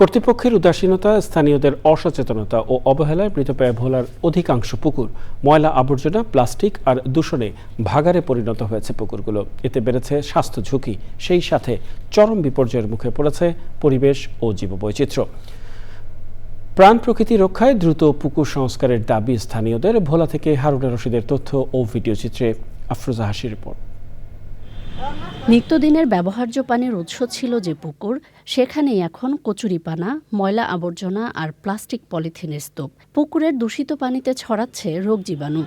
কর্তৃপক্ষের উদাসীনতা, স্থানীয়দের অসচেতনতা ও অবহেলায় মৃতপ্রায় ভোলার অধিকাংশ পুকুর ময়লা আবর্জনা, প্লাস্টিক আর দূষণে ভাগারে পরিণত হয়েছে পুকুরগুলো। এতে বেড়েছে স্বাস্থ্য ঝুঁকি। সেই সাথে চরম বিপর্যয়ের মুখে পড়েছে পরিবেশ ও জীববৈচিত্র্য। প্রাণ প্রকৃতি রক্ষায় দ্রুত পুকুর সংস্কারের দাবি স্থানীয়দের। ভোলা থেকে হারুনা রশিদের তথ্য ও ভিডিও চিত্রে আফরোজা হাসির রিপোর্ট। নিত্যদিনের ব্যবহার্য পানির উৎস ছিল যে পুকুর, সেখানেই এখন কচুরিপানা, ময়লা আবর্জনা আর প্লাস্টিক পলিথিনের স্তূপ। পুকুরের দূষিত পানিতে ছড়াচ্ছে রোগ জীবাণু।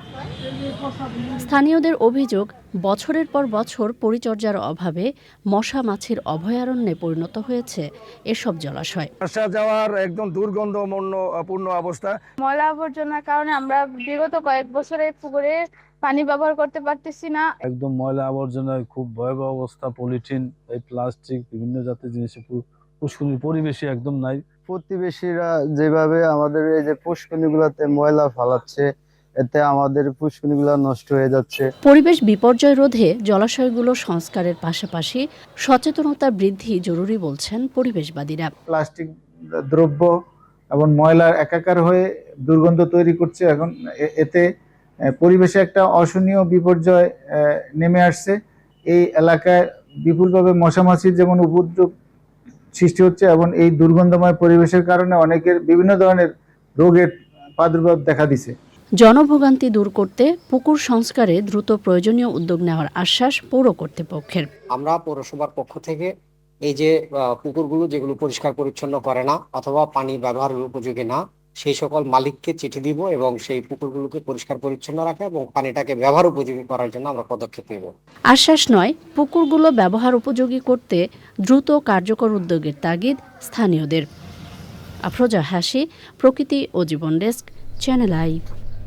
স্থানীয়দের অভিযোগ বছরের পর বছর পরিচর্যার অভাবে মশা মাছির অভয়ারণ্যে পরিণত হয়েছে এসব জলাশয়। আসা যাওয়ার একদম দুর্গন্ধমূর্ণ পূর্ণ অবস্থা। ময়লা আবর্জনার কারণে আমরা বিগত কয়েক বছরে পুকুরে পানি ব্যবহার করতে পারতেছি না। একদম ময়লা আবর্জনায় খুব ভয়াবহ অবস্থা পলিথিন এই প্লাস্টিক বিভিন্ন জাতের জিনিসে পু- পরিবেশে একদম নাই। প্রতিবেশীরা যেভাবে আমাদের এই যে পুষ্করিণীগুলোতে ময়লা ফালাচ্ছে এতে আমাদের পুষ্করিণীগুলো নষ্ট হয়ে যাচ্ছে। পরিবেশ বিপর্যয় রোধে জলাশয়গুলো সংস্কারের পাশাপাশি সচেতনতা বৃদ্ধি জরুরি বলছেন পরিবেশবাদীরা। প্লাস্টিক দ্রব্য এবং ময়লার একাকার হয়ে দুর্গন্ধ তৈরি করছে। এখন এ- এতে পরিবেশে একটা অশনীয় বিপর্যয় নেমে আসছে। এই এলাকায় বিপুলভাবে মশামাছির যেমন উপদ্রব সৃষ্টি হচ্ছে এবং এই দুর্গন্ধময় পরিবেশের কারণে অনেকের বিভিন্ন ধরনের রোগের প্রাদুর্ভাব দেখা দিছে। জনভোগান্তি দূর করতে পুকুর সংস্কারে দ্রুত প্রয়োজনীয় উদ্যোগ নেওয়ার আশ্বাস পৌর কর্তৃপক্ষের। আমরা পৌরসভার পক্ষ থেকে এই যে পুকুরগুলো যেগুলো পরিষ্কার পরিচ্ছন্ন করে না অথবা পানি ব্যবহারের উপযোগী না সেই সকল মালিককে চিঠি দিব এবং সেই পুকুরগুলোকে পরিষ্কার পরিচ্ছন্ন রাখা এবং পানিটাকে ব্যবহার উপযোগী করার জন্য আমরা পদক্ষেপ নেব। আশ্বাস নয় পুকুরগুলো ব্যবহার উপযোগী করতে দ্রুত কার্যকর উদ্যোগের তাগিদ স্থানীয়দের। আফরোজা হাসি প্রকৃতি ও জীবন ডেস্ক চ্যানেল আই।